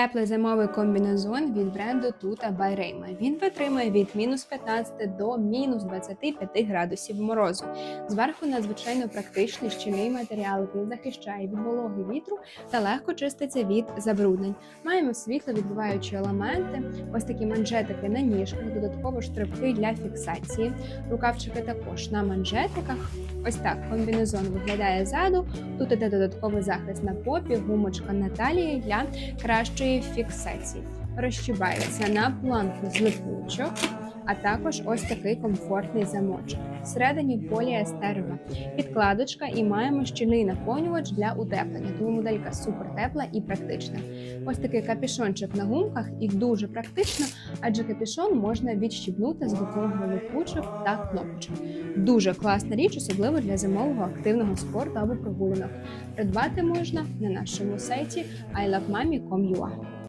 Теплий зимовий комбінезон від бренду by Rayma. Він витримує від мінус 15 до мінус 25 градусів морозу. Зверху надзвичайно практичний щільний матеріал, який захищає від вологи вітру та легко чиститься від забруднень. Маємо світло відбиваючі елементи, ось такі манжетики на ніжках, додатково штрибки для фіксації. Рукавчики також на манжетиках. Ось так комбінезон виглядає ззаду. Тут іде додатковий захист на попі, гумочка на талії для кращої фіксації. Розчібається на планку з липучок, а також ось такий комфортний замочок. Всередині поліестерова підкладочка і маємо щільний наповнювач для утеплення. Тому моделька супер тепла і практична. Ось такий капюшончик на гумках і дуже практично, адже капюшон можна відщібнути з допомогою липучок та кнопочок. Дуже класна річ, особливо для зимового активного спорту або прогулянок. Придбати можна на нашому сайті ilovemami.com.ua.